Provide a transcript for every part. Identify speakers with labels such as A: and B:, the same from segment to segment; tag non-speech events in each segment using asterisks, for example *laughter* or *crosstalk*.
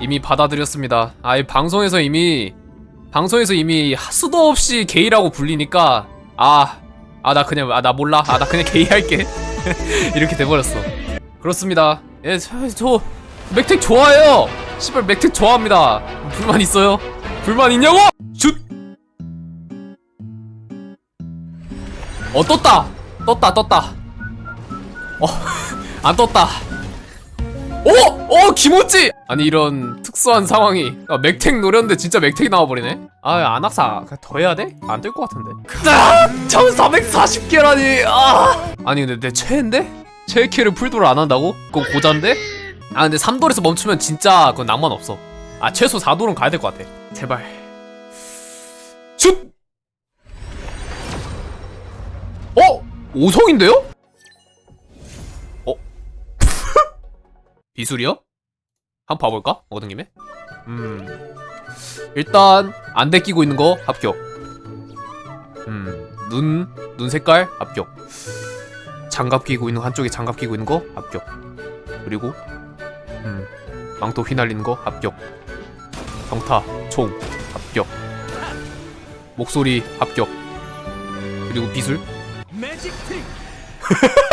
A: 이미 받아들였습니다. 아, 이 방송에서 이미 방송에서 이미 수도 없이 게이라고 불리니까 아, 아 나 그냥 아 나 몰라. 아 나 그냥 게이 할게. *laughs* 이렇게 돼버렸어. 그렇습니다. 예, 저, 저 맥텍 좋아해요. 씨발 맥텍 좋아합니다. 불만 있어요? 불만 있냐고? 슛. 어 떴다. 떴다 떴다. 어 *laughs* 안 떴다. 오! 오! 김호찌! 아니 이런 특수한 상황이 아, 맥텍 노렸는데 진짜 맥텍이 나와버리네 아 안학사 더 해야 돼? 안 될 것 같은데 아! 1440개라니 아! 아니 근데 내 최애인데? 최애캐를 풀도를 안 한다고? 그거 고자인데? 아 근데 3돌에서 멈추면 진짜 그건 낭만 없어 아 최소 4돌은 가야 될 것 같아 제발 슛! 어? 5성인데요? 비술이요? 한번 봐볼까? 얻은 김에? 음. 일단 안대 끼고 있는 거 합격. 음 눈 눈 색깔 합격. 장갑 끼고 있는 거, 한쪽에 장갑 끼고 있는 거 합격. 그리고 음. 망토 휘날리는 거 합격. 병타 총 합격. 목소리 합격. 그리고 비술?
B: 매직 트릭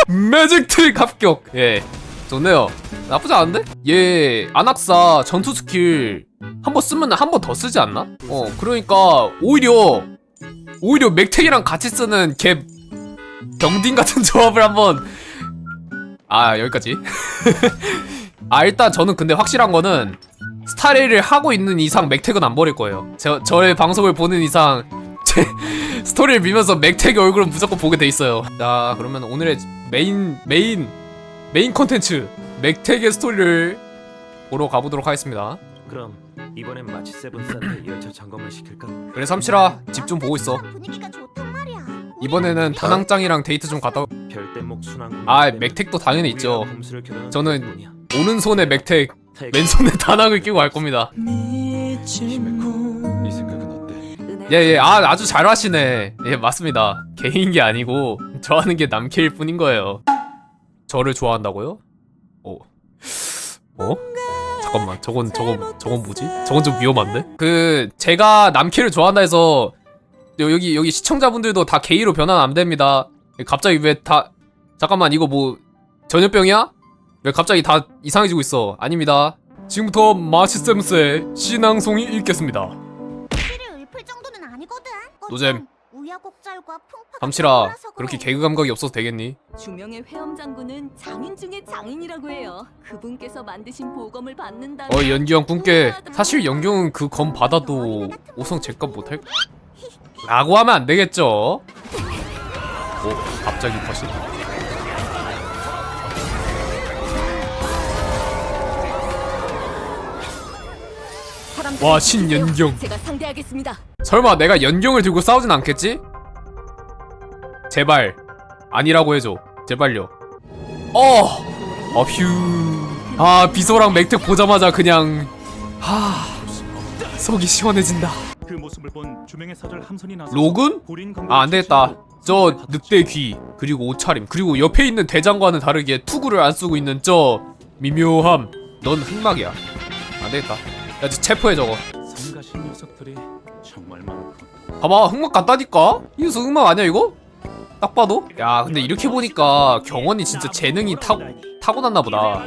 B: *laughs*
A: 매직 트릭 합격. 예. 좋네요. 나쁘지 않은데? 얘 안악사 전투 스킬 한 번 쓰면 한 번 더 쓰지 않나? 어, 그러니까 오히려 오히려 맥텍이랑 같이 쓰는 개 병딘 같은 *laughs* 조합을 한번 아, 여기까지. *laughs* 아, 일단 저는 근데 확실한 거는 스타레이를 하고 있는 이상 맥텍은 안 버릴 거예요. 저, 저의 방송을 보는 이상 *laughs* 제 스토리를 밀면서 맥텍의 얼굴은 무조건 보게 돼 있어요. 자, 그러면 오늘의 메인 메인 메인 컨텐츠 맥텍의 스토리를 보러 가보도록 하겠습니다.
B: 그럼 이번엔 마치 세븐스한테 열차 점검을 시킬까?
A: 그래 삼칠아 집 좀 보고 있어.
C: 분위기가 좋단 말이야.
A: 이번에는 다낭짱이랑 데이트 좀 갔다. 오-
B: 별대목 순환
A: 아 맥텍도 당연히 있죠. 저는 오른손에 맥텍, 왼손에 다낭을 끼고 갈 겁니다.
B: 이 생각은 어때?
A: 예예 아 아주 잘 하시네. 예 맞습니다. 개인 게 아니고 좋아하는 게 남캐일 뿐인 거예요. 저를 좋아한다고요? 어. 어? 잠깐만 저건 저건 저건 뭐지? 저건 좀 위험한데? 그 제가 남캐를 좋아한다 해서 여- 여기 여기 시청자분들도 다 게이로 변환 안 됩니다. 갑자기 왜 다 잠깐만 이거 뭐 전염병이야? 왜 갑자기 다 이상해지고 있어? 아닙니다. 지금부터 마시세무스의 신앙송이 읽겠습니다. 노잼.
C: 우여곡절과 풍파가
A: 삼칠아
C: 섞여서
A: 그렇게. 개그 감각이 없어도 되겠니?
D: 주명의 회엄 장군은 장인 중의 장인이라고 해요. 그분께서 만드신 보검을 받는다면
A: 어 연기형 꿈깨 사실 연경은 그 검 받아도 오성 제값 못할 라고 하면 안 되겠죠 오 갑자기 다시
D: 사람들을
A: 와, 신연경.
D: 제가 상대하겠습니다.
A: 설마 내가 연경을 들고 싸우진 않겠지? 제발 아니라고 해줘. 제발요. 어! 어휴. 아 비소랑 맥텍 보자마자 그냥 하 속이 시원해진다.
E: 그 모습을 본 주명의 사절 함선이 나서
A: 로군? 아 안되겠다. 저 늑대 귀 그리고 옷차림 그리고 옆에 있는 대장과는 다르게 투구를 안 쓰고 있는 저 미묘함. 넌 흑막이야. 안되겠다. 야저 체포해 저거.
E: 성가신 녀석들이 정말 많군.
A: 봐봐 흑막 같다니까? 이 녀석 흑막 아니야 이거? 딱 봐도? 야 근데 이렇게 보니까 경원이 진짜 재능이 타, 타고났나 보다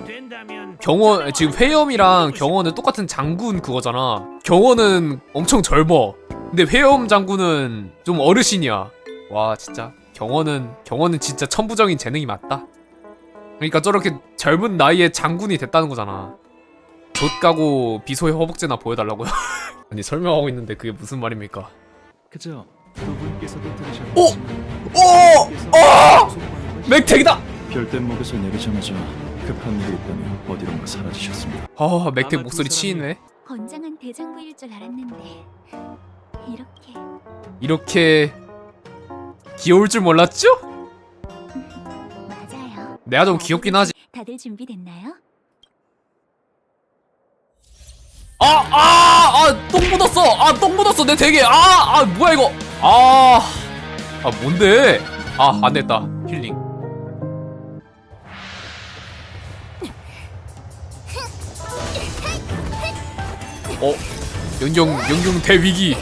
A: 경원 지금 회염이랑 경원은 똑같은 장군 그거잖아 경원은 엄청 젊어 근데 회염 장군은 좀 어르신이야 와 진짜 경원은 경원은 진짜 천부적인 재능이 맞다 그러니까 저렇게 젊은 나이에 장군이 됐다는 거잖아 좆 까고 비소의 허벅지나 보여달라고요 *laughs* 아니 설명하고 있는데 그게 무슨 말입니까
E: 그저 두 분께서도 들으셨.
A: 오! 오! 오! 맥택이다!
E: 별대목에서 내리자마자 급한 일이 있다며 어디론가 사라지셨습니다.
A: 아 맥택 목소리 치이네
C: 건장한 대장부일 줄 알았는데 이렇게
A: 이렇게 귀여울 줄 몰랐죠? *laughs*
C: 맞아요.
A: 내가 좀 귀엽긴 하지
C: 다들 준비됐나요?
A: 아! 아! 아! 똥 묻었어! 아! 똥 묻었어 내 되게! 아! 아! 뭐야 이거! 아! 아 뭔데? 아 안 됐다 힐링 어 연경 연경 대위기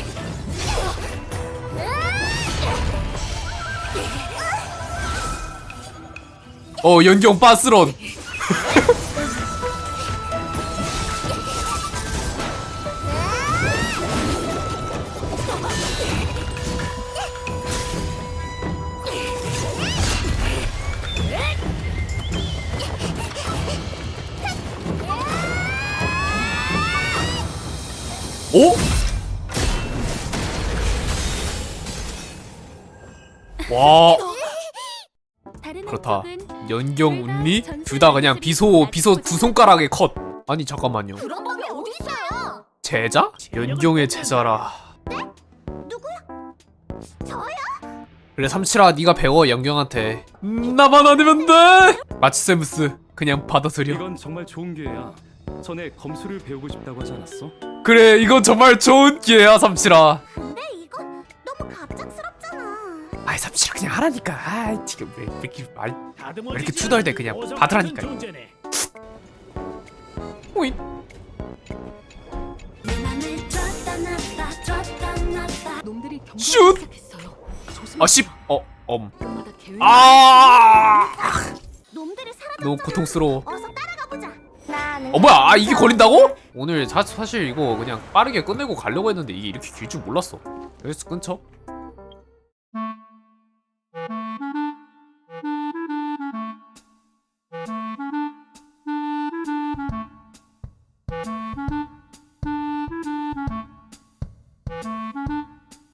A: 어 연경 빠스런 *laughs* 오? 와
C: 다른
A: 그렇다. 연경 운리 둘 다 그냥 비소 비소 두 손가락에 컷 아니 잠깐만요
C: 그런 법이?
A: 제자? 연경의 제자라?
C: 저요?
A: 그래 삼칠아 네가 배워 연경한테 음, 나만 아니면 돼 마치세무스 그냥 받아들여
F: 이건 정말 좋은 기회야. 전에 검수를 배우고 싶다고 하지 않았어?
A: 그래 이건 정말 좋은 기회야 삼칠아
C: 근데 이건 너무 갑작스럽잖아.
A: 아이 삼칠아 그냥 하라니까 아이 지금 왜, 왜 이렇게 말왜 이렇게 투덜대 그냥 받으라니까 오이
D: 놈들이 경고
A: 슛!
D: 시작했어요.
A: 아씨 어엄
D: 마다 계획.
C: 아.
A: 너무 고통스러워
C: 어서 따라가 보자. 나는
A: 어 뭐야 아 이게 걸린다고? 오늘 사, 사실 이거 그냥 빠르게 끝내고 가려고 했는데 이게 이렇게 길 줄 몰랐어 여기서 끊죠?